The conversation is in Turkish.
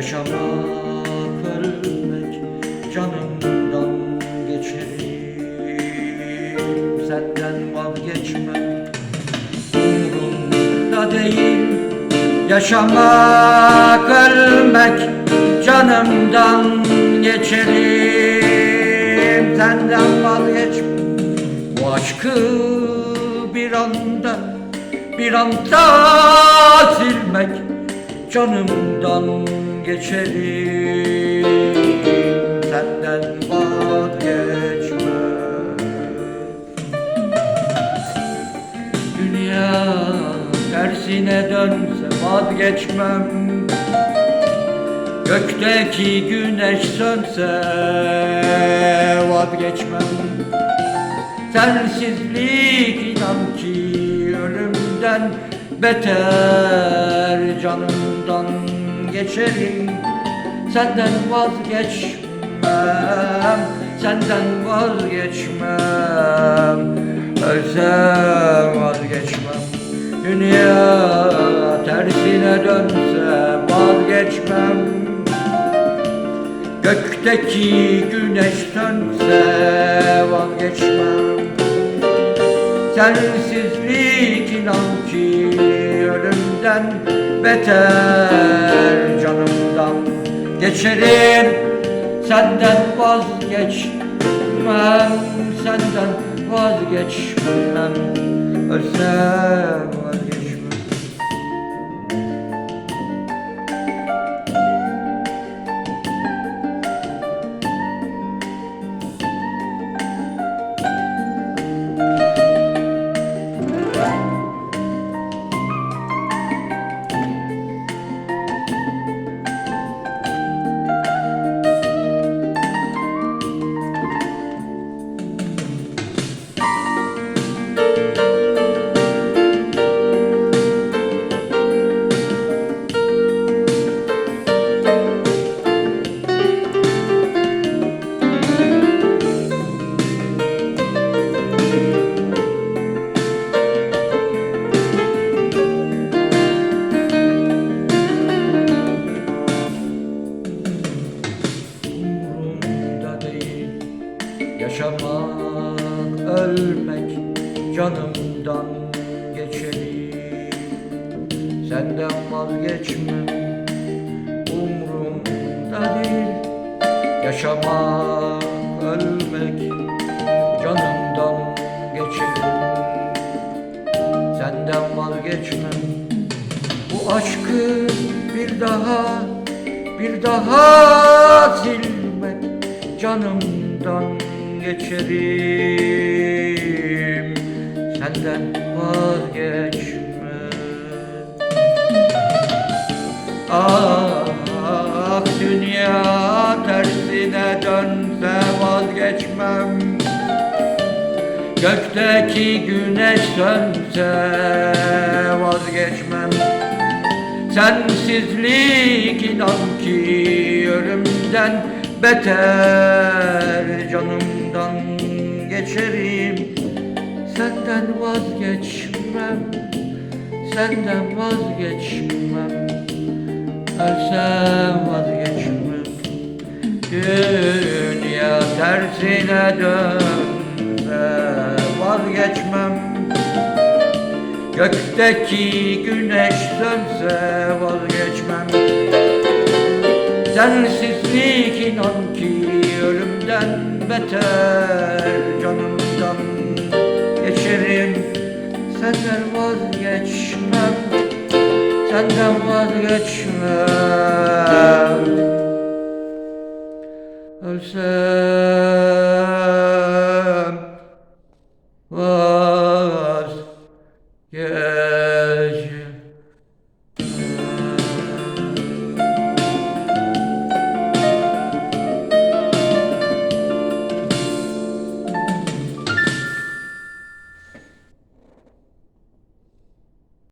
Yaşamak, ölmek canımdan geçerim. Senden vazgeçmem. Umurumda değil. Yaşamak, ölmek canımdan geçerim. Senden vazgeçmem. Bu aşkı bir anda, bir anda silmek canımdan geçerim Senden vazgeçmem. Dünya tersine dönse vazgeçmem. Gökteki güneş sönse vazgeçmem. Sensizlik inan ki ölümden beter Canımdan geçerim. Senden vazgeçmem Senden vazgeçmem. Ölsem vazgeçmem. Dünya tersine dönse vazgeçmem. Gökteki güneş dönse vazgeçmem. Sensizlik inan ki ölümden beter geçerim. Senden vazgeçmem Senden vazgeçmem Ölsem ölmek canımdan geçerim Senden vazgeçmem umurumda değil. Yaşamak, ölmek canımdan geçerim Senden vazgeçmem bu aşkı bir daha bir daha silmek canımdan geçerim. Senden vazgeçme ah, ah dünya tersine dönse vazgeçmem. Gökteki güneş sönse vazgeçmem. Sensizlik inan ki ölümden beter Canımdan geçerim. Senden vazgeçmem Senden vazgeçmem. Ölsem vazgeçmem. Dünya tersine dönse vazgeçmem. Gökteki güneş sönse vazgeçmem. Sensizlik inan ki ölümden beter Canımdan geçerim. Senden vazgeçmem Senden vazgeçmem. Ölsem